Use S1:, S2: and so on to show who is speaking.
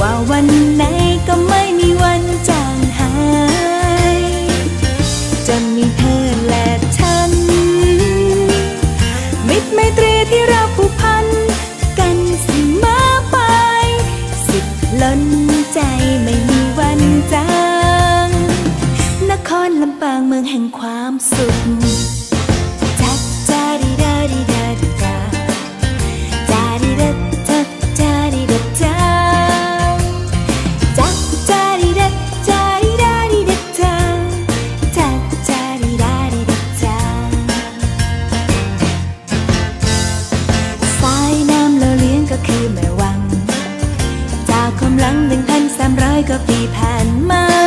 S1: ว่าวันไหนก็ไม่มีวันจางหาย จะมีเธอและฉัน มิตรไมตรีที่เราผูกพัน กันเสมอไป สิบล้นใจไม่มีวันจาง นครลำปางเมืองแห่งความสุข ที่ผ่านมา